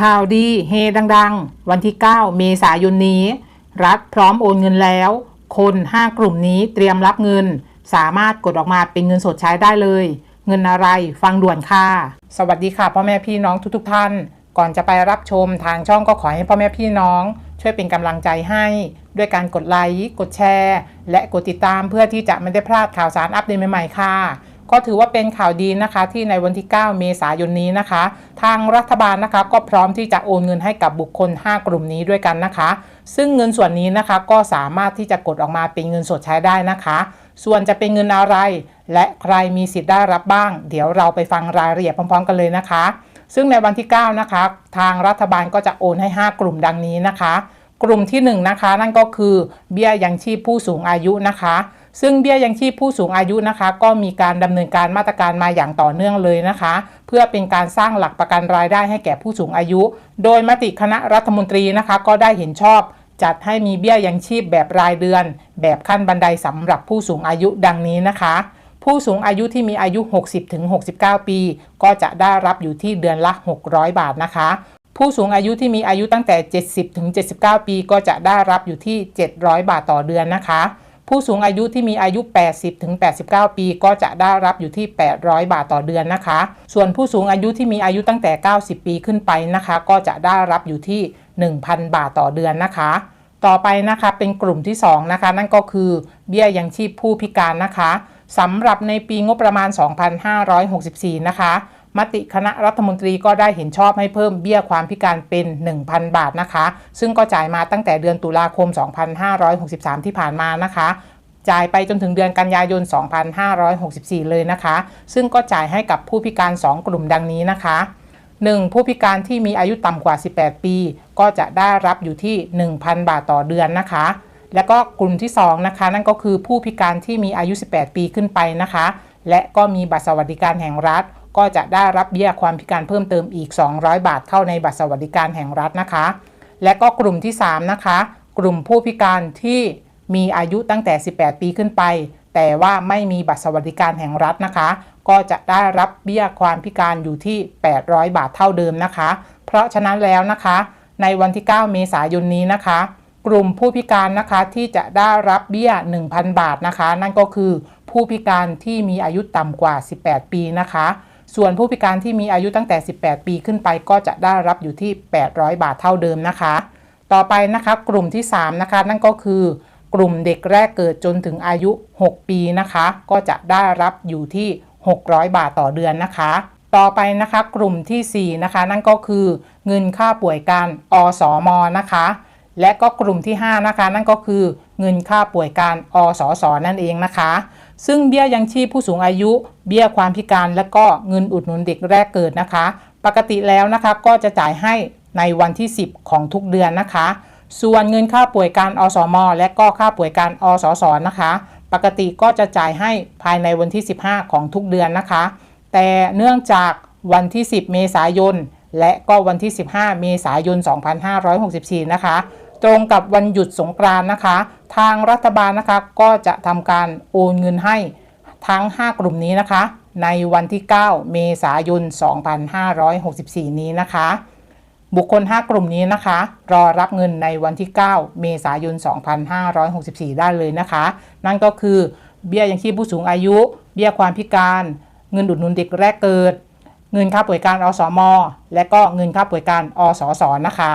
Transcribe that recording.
ข่าวดีเฮดังๆ วันที่ 9 เมษายนนี้ รัฐพร้อมโอนเงินแล้ว คน 5 กลุ่มนี้เตรียมรับเงิน สามารถกดออกมาเป็นเงินสดใช้ได้เลย เงินอะไรฟังด่วนค่ะ สวัสดีค่ะพ่อแม่พี่น้องทุกๆท่าน ก่อนจะไปรับชมทางช่องก็ขอให้พ่อแม่พี่น้อง ช่วยเป็นกำลังใจให้ ด้วยการกดไลค์กดแชร์ และกดติดตามเพื่อที่จะไม่ได้พลาดข่าวสารอัปเดตใหม่ๆค่ะ ก็ถือว่าเป็นข่าวดีนะคะที่ในวันที่ 9 เมษายนนี้นะคะ ทางรัฐบาลนะคะก็พร้อมที่จะโอนเงินให้กับบุคคล 5 กลุ่มนี้ด้วยกันนะคะ ซึ่งเงินส่วนนี้นะคะก็สามารถที่จะกดออกมาเป็นเงินสดใช้ได้นะคะ ส่วนจะเป็นเงินอะไร และใครมีสิทธิ์ได้รับบ้าง เดี๋ยวเราไปฟังรายละเอียดพร้อม ๆ กันเลยนะคะ ซึ่งในวันที่ 9 นะคะ ทางรัฐบาลก็จะโอนให้ 5 กลุ่มดังนี้นะคะ กลุ่มที่ 1 นะคะ นั่นก็คือเบี้ยยังชีพผู้สูงอายุนะคะ ซึ่งเบี้ยยังชีพผู้สูงอายุนะคะ ก็มีการดำเนินการมาตรการมาอย่างต่อเนื่องเลยนะคะ เพื่อเป็นการสร้างหลักประกันรายได้ให้แก่ผู้สูงอายุ โดยมติคณะรัฐมนตรีนะคะ ก็ได้เห็นชอบ จัดให้มีเบี้ยยังชีพแบบรายเดือน แบบขั้นบันไดสำหรับผู้สูงอายุดังนี้นะคะผู้สูงอายุที่มีอายุ 60-69 ปี ก็จะได้รับอยู่ที่เดือนละ 600 บาทนะคะ ผู้สูงอายุที่มีอายุตั้งแต่ 70ถึง79 ปี ก็จะได้รับอยู่ที่ 700 บาทต่อเดือนนะคะ ผู้สูงอายุที่มีอายุ 80ถึง89 ปี ก็จะได้รับอยู่ที่ 800 บาทต่อเดือนนะคะ ส่วนผู้สูงอายุที่มีอายุตั้งแต่ 90 ปีขึ้นไปนะคะ ก็จะได้รับอยู่ที่ 1,000 บาทต่อเดือนนะคะ ต่อไปนะคะเป็นกลุ่มที่2นะคะนั่นก็คือเบี้ยยังชีพผู้พิการนะคะสำหรับในปีงบประมาณ 2564 นะคะ มติคณะรัฐมนตรีก็ได้เห็นชอบให้เพิ่มเบี้ยความพิการเป็น 1,000 บาทนะคะ ซึ่งก็จ่ายมาตั้งแต่เดือนตุลาคม 2563 ที่ผ่านมานะคะจ่ายไปจนถึงเดือนกันยายน 2564 เลยนะคะ ซึ่งก็จ่ายให้กับผู้พิการ 2 กลุ่มดังนี้นะคะ 1. ผู้พิการที่มีอายุต่ำกว่า 18 ปี ก็จะได้รับอยู่ที่ 1,000 บาทต่อเดือนนะคะ แล้วก็กลุ่มที่ 2 นะคะ นั่นก็คือผู้พิการที่มีอายุ 18 ปีขึ้นไปนะคะ และก็มีบัตรสวัสดิการแห่งรัฐ ก็จะได้รับเบี้ยความพิการเพิ่มเติมอีก 200 บาทเข้าในบัตรสวัสดิการแห่งรัฐนะคะ และก็กลุ่มที่ 3 นะคะ กลุ่มผู้พิการที่มีอายุตั้งแต่ 18 ปีขึ้นไป แต่ว่าไม่มีบัตรสวัสดิการแห่งรัฐนะคะ ก็จะได้รับเบี้ยความพิการอยู่ที่ 800 บาทเท่าเดิมนะคะ เพราะฉะนั้นแล้วนะคะ ในวันที่ 9 เมษายนนี้นะคะ กลุ่มผู้พิการนะคะที่จะได้รับเบี้ย 1,000 บาทนะคะ นั่นก็คือผู้พิการที่มีอายุต่ำกว่า 18 ปีนะคะ ส่วนผู้พิการที่มีอายุตั้งแต่ 18 ปีขึ้นไปก็จะได้รับอยู่ที่ 800 บาทเท่าเดิมนะคะ ต่อไปนะคะกลุ่มที่ 3 นะคะ นั่นก็คือกลุ่มเด็กแรกเกิดจนถึงอายุ 6 ปีนะคะ ก็จะได้รับอยู่ที่ 600 บาทต่อเดือนนะคะ ต่อไปนะคะกลุ่มที่ 4 นะคะ นั่นก็คือเงินค่าป่วยการอสมนะคะ และก็กลุ่มที่ 5 นะคะ นั่นก็คือเงินค่าป่วยการอสสนั่นเองนะคะ ซึ่งเบี้ยยังชีพผู้สูงอายุ เบี้ยความพิการ และก็เงินอุดหนุนเด็กแรกเกิดนะคะ ปกติแล้วนะคะก็จะจ่ายให้ในวันที่ 10 ของทุกเดือนนะคะ ส่วนเงินค่าป่วยการอสม และก็ค่าป่วยการอสสนะคะ ปกติก็จะจ่ายให้ภายในวันที่ 15 ของทุกเดือนนะคะ แต่เนื่องจากวันที่ 10 เมษายน และก็วันที่ 15 เมษายน 2564 นะคะ ตรงกับวันหยุดสงกรานต์นะคะ ทางรัฐบาลนะคะก็จะทำการโอนเงินให้ทั้ง 5 กลุ่มนี้นะคะ ในวันที่ 9 เมษายน 2564 นี้นะคะ บุคคล 5 กลุ่มนี้นะคะ รอรับเงินในวันที่ 9 เมษายน 2564 ได้เลยนะคะ นั่นก็คือเบี้ยยังชีพผู้สูงอายุ เบี้ยความพิการ เงินอุดหนุนเด็กแรกเกิด เงินค่าป่วยการอสม และก็เงินค่าป่วยการอสสนะคะ